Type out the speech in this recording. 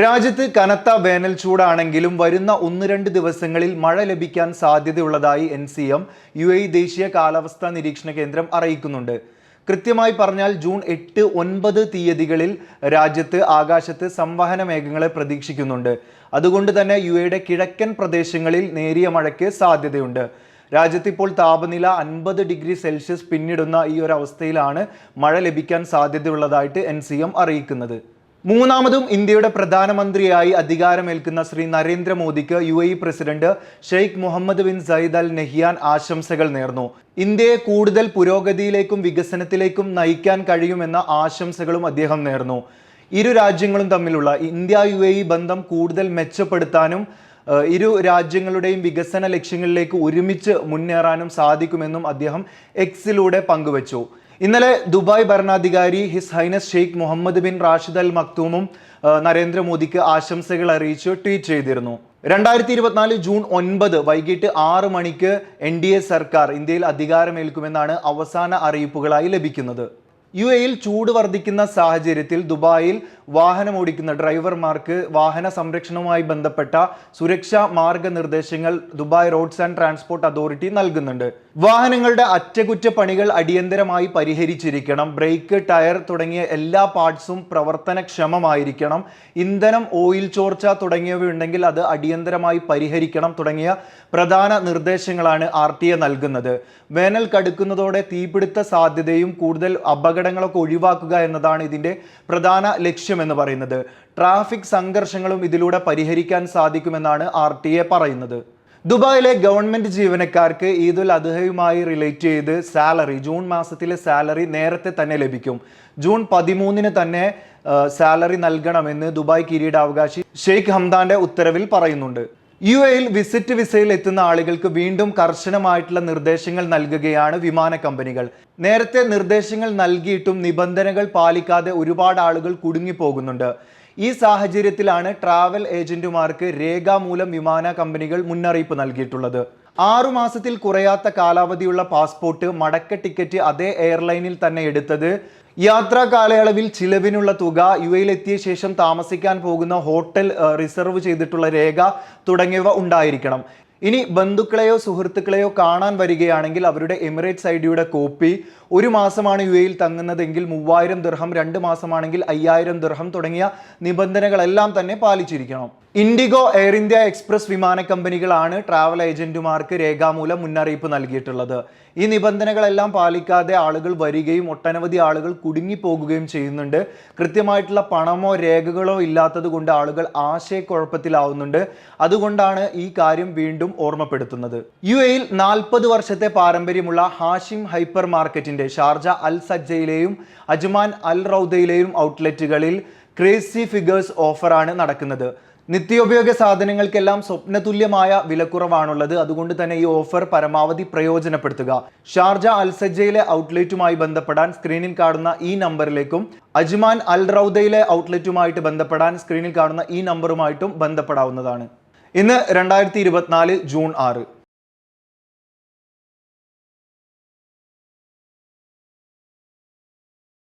രാജ്യത്ത് കനത്ത വേനൽ ചൂടാണെങ്കിലും വരുന്ന ഒന്ന് രണ്ട് ദിവസങ്ങളിൽ മഴ ലഭിക്കാൻ സാധ്യതയുള്ളതായി N C M U A ദേശീയ കാലാവസ്ഥാ നിരീക്ഷണ കേന്ദ്രം അറിയിക്കുന്നുണ്ട്. കൃത്യമായി പറഞ്ഞാൽ ജൂൺ എട്ട് ഒൻപത് തീയതികളിൽ രാജ്യത്ത് ആകാശത്ത് സംവഹന മേഘങ്ങളെ പ്രതീക്ഷിക്കുന്നുണ്ട്. അതുകൊണ്ട് തന്നെ യു എയുടെ കിഴക്കൻ പ്രദേശങ്ങളിൽ നേരിയ മഴയ്ക്ക് സാധ്യതയുണ്ട്. രാജ്യത്ത് ഇപ്പോൾ താപനില അൻപത് ഡിഗ്രി സെൽഷ്യസ് പിന്നിടുന്ന ഈ ഒരു അവസ്ഥയിലാണ് മഴ ലഭിക്കാൻ സാധ്യതയുള്ളതായിട്ട് എൻ അറിയിക്കുന്നത്. മൂന്നാമതും ഇന്ത്യയുടെ പ്രധാനമന്ത്രിയായി അധികാരമേൽക്കുന്ന ശ്രീ നരേന്ദ്രമോദിക്ക് U A president Sheikh Mohammed bin Zayed Al Nahyan ആശംസകൾ നേർന്നു. ഇന്ത്യയെ കൂടുതൽ പുരോഗതിയിലേക്കും വികസനത്തിലേക്കും നയിക്കാൻ കഴിയുമെന്ന ആശംസകളും അദ്ദേഹം നേർന്നു. ഇരു രാജ്യങ്ങളും തമ്മിലുള്ള ഇന്ത്യ യു ബന്ധം കൂടുതൽ മെച്ചപ്പെടുത്താനും ഇരു രാജ്യങ്ങളുടെയും വികസന ലക്ഷ്യങ്ങളിലേക്ക് ഒരുമിച്ച് മുന്നേറാനും സാധിക്കുമെന്നും അദ്ദേഹം എക്സിലൂടെ പങ്കുവച്ചു. ഇന്നലെ ദുബായ് ഭരണാധികാരി His Highness Sheikh Mohammed bin Rashid Al മക്തൂമും നരേന്ദ്രമോദിക്ക് ആശംസകൾ അറിയിച്ച് ട്വീറ്റ് ചെയ്തിരുന്നു. രണ്ടായിരത്തി ഇരുപത്തിനാല് ജൂൺ ഒൻപത് വൈകിട്ട് ആറ് മണിക്ക് എൻ ഡി എ സർക്കാർ ഇന്ത്യയിൽ അധികാരമേൽക്കുമെന്നാണ് അവസാന അറിയിപ്പുകളായി ലഭിക്കുന്നത്. യു എയിൽ ചൂട് വർദ്ധിക്കുന്ന സാഹചര്യത്തിൽ ദുബായിൽ വാഹനം ഓടിക്കുന്ന ഡ്രൈവർമാർക്ക് വാഹന സംരക്ഷണവുമായി ബന്ധപ്പെട്ട സുരക്ഷാ മാർഗനിർദ്ദേശങ്ങൾ Dubai Roads and Transport Authority നൽകുന്നുണ്ട്. വാഹനങ്ങളുടെ അറ്റകുറ്റപ്പണികൾ അടിയന്തരമായി പരിഹരിച്ചിരിക്കണം. ബ്രേക്ക് ടയർ തുടങ്ങിയ എല്ലാ പാർട്സും പ്രവർത്തനക്ഷമമായിരിക്കണം. ഇന്ധനം ഓയിൽ ചോർച്ച തുടങ്ങിയവയുണ്ടെങ്കിൽ അത് അടിയന്തരമായി പരിഹരിക്കണം തുടങ്ങിയ പ്രധാന നിർദ്ദേശങ്ങളാണ് ആർ ടി എ നൽകുന്നത്. വേനൽ കടുക്കുന്നതോടെ തീപിടുത്ത സാധ്യതയും കൂടുതൽ അപകടങ്ങളൊക്കെ ഒഴിവാക്കുക എന്നതാണ് ഇതിന്റെ പ്രധാന ലക്ഷ്യമെന്ന് പറയുന്നത് ട്രാഫിക് സംഘർഷങ്ങളും ഇതിലൂടെ പരിഹരിക്കാൻ സാധിക്കുമെന്നാണ് ആർ ടി എ പറയുന്നത്. ദുബായിലെ ഗവൺമെന്റ് ജീവനക്കാർക്ക് ഈദുൽ അദ്ഹയുമായി റിലേറ്റ് ചെയ്ത് സാലറി ജൂൺ മാസത്തിലെ സാലറി നേരത്തെ തന്നെ ലഭിക്കും. ജൂൺ പതിമൂന്നിന് തന്നെ സാലറി നൽകണമെന്ന് ദുബായ് കിരീടാവകാശി ഷെയ്ഖ് ഹംദാന്റെ ഉത്തരവിൽ പറയുന്നുണ്ട്. യു എയിൽ വിസിറ്റ് വിസയിൽ എത്തുന്ന ആളുകൾക്ക് വീണ്ടും കർശനമായിട്ടുള്ള നിർദ്ദേശങ്ങൾ നൽകുകയാണ് വിമാന കമ്പനികൾ. നേരത്തെ നിർദ്ദേശങ്ങൾ നൽകിയിട്ടും നിബന്ധനകൾ പാലിക്കാതെ ഒരുപാട് ആളുകൾ കുടുങ്ങിപ്പോകുന്നുണ്ട്. ഈ സാഹചര്യത്തിലാണ് ട്രാവൽ ഏജന്റുമാർക്ക് രേഖാമൂലം വിമാന കമ്പനികൾ മുന്നറിയിപ്പ് നൽകിയിട്ടുള്ളത്. ആറു മാസത്തിൽ കുറയാത്ത കാലാവധിയുള്ള പാസ്പോർട്ട് മടക്ക ടിക്കറ്റ് അതേ എയർലൈനിൽ തന്നെ എടുത്തത് യാത്രാ കാലയളവിൽ ചിലവിനുള്ള തുക യു എയിലെത്തിയ ശേഷം താമസിക്കാൻ പോകുന്ന ഹോട്ടൽ റിസർവ് ചെയ്തിട്ടുള്ള രേഖ തുടങ്ങിയവ ഉണ്ടായിരിക്കണം. ഇനി ബന്ധുക്കളെയോ സുഹൃത്തുക്കളെയോ കാണാൻ വരികയാണെങ്കിൽ അവരുടെ എമിറേറ്റ്സ് ഐ ഡിയുടെ കോപ്പി ഒരു മാസമാണ് യു എയിൽ തങ്ങുന്നതെങ്കിൽ മൂവായിരം ദിർഹം രണ്ട് മാസമാണെങ്കിൽ അയ്യായിരം ദിർഹം തുടങ്ങിയ നിബന്ധനകളെല്ലാം തന്നെ പാലിച്ചിരിക്കണം. ഇൻഡിഗോ എയർ ഇന്ത്യ എക്സ്പ്രസ് വിമാന കമ്പനികളാണ് ട്രാവൽ ഏജന്റുമാർക്ക് രേഖാമൂലം മുന്നറിയിപ്പ് നൽകിയിട്ടുള്ളത്. ഈ നിബന്ധനകളെല്ലാം പാലിക്കാതെ ആളുകൾ വരികയും ഒട്ടനവധി ആളുകൾ കുടുങ്ങിപ്പോകുകയും ചെയ്യുന്നുണ്ട്. കൃത്യമായിട്ടുള്ള പണമോ രേഖകളോ ഇല്ലാത്തത് കൊണ്ട് ആളുകൾ ആശയക്കുഴപ്പത്തിലാവുന്നുണ്ട്. അതുകൊണ്ടാണ് ഈ കാര്യം വീണ്ടും ഓർമ്മപ്പെടുത്തുന്നത്. യു എയിൽ നാൽപ്പത് വർഷത്തെ പാരമ്പര്യമുള്ള ഹാഷിം ഹൈപ്പർ മാർക്കറ്റിന്റെ ഷാർജ അൽ സജ്ജയിലെയും അജ്മാൻ അൽ റൌദയിലെയും ഔട്ട്ലെറ്റുകളിൽ ക്രേസി ഫിഗേഴ്സ് ഓഫറാണ് നടക്കുന്നത്. നിത്യോപയോഗ സാധനങ്ങൾക്കെല്ലാം സ്വപ്നതുല്യമായ വിലക്കുറവാണുള്ളത്. അതുകൊണ്ട് തന്നെ ഈ ഓഫർ പരമാവധി പ്രയോജനപ്പെടുത്തുക. ഷാർജ അൽസജ്ജയിലെ ഔട്ട്ലെറ്റുമായി ബന്ധപ്പെടാൻ സ്ക്രീനിൽ കാണുന്ന ഈ നമ്പറിലേക്കും അജ്മാൻ അൽ റൌദയിലെ ഔട്ട്ലെറ്റുമായിട്ട് ബന്ധപ്പെടാൻ സ്ക്രീനിൽ കാണുന്ന ഈ നമ്പറുമായിട്ടും ബന്ധപ്പെടാവുന്നതാണ്. ഇന്ന് രണ്ടായിരത്തി ഇരുപത്തിനാല് ജൂൺ ആറ്.